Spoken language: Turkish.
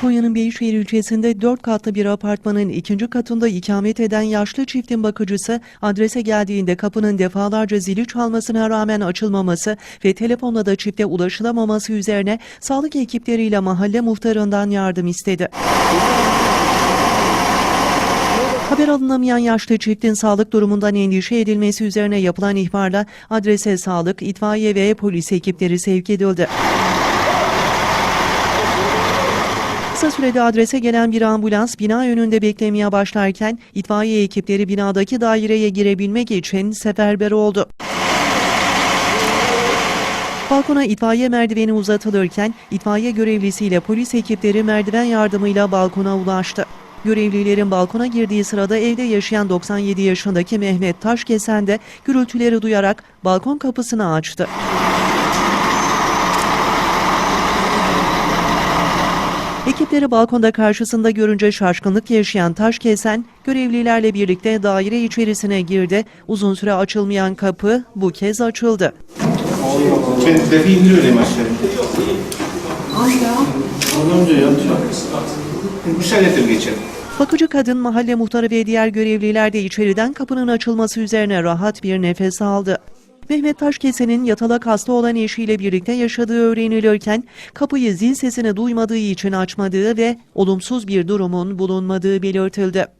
Konya'nın Beyşehir ilçesinde 4 katlı bir apartmanın ikinci katında ikamet eden yaşlı çiftin bakıcısı adrese geldiğinde kapının defalarca zili çalmasına rağmen açılmaması ve telefonla da çifte ulaşılamaması üzerine sağlık ekipleriyle mahalle muhtarından yardım istedi. Haber alınamayan yaşlı çiftin sağlık durumundan endişe edilmesi üzerine yapılan ihbarla adrese sağlık, itfaiye ve polis ekipleri sevk edildi. Kısa sürede adrese gelen bir ambulans bina önünde beklemeye başlarken itfaiye ekipleri binadaki daireye girebilmek için seferber oldu. Balkona itfaiye merdiveni uzatılırken itfaiye görevlisiyle polis ekipleri merdiven yardımıyla balkona ulaştı. Görevlilerin balkona girdiği sırada evde yaşayan 97 yaşındaki Mehmet Taşkesen de gürültüleri duyarak balkon kapısını açtı. Ekipleri balkonda karşısında görünce şaşkınlık yaşayan Taşkesen, görevlilerle birlikte daire içerisine girdi. Uzun süre açılmayan kapı bu kez açıldı. Ben defi indiriyorum aşağıya. Az önce yatıyor. Müsaadetle geçelim. Bakıcı kadın, mahalle muhtarı ve diğer görevliler de içeriden kapının açılması üzerine rahat bir nefes aldı. Mehmet Taşkesen'in yatalak hasta olan eşiyle birlikte yaşadığı öğrenilirken kapıyı zil sesini duymadığı için açmadığı ve olumsuz bir durumun bulunmadığı belirtildi.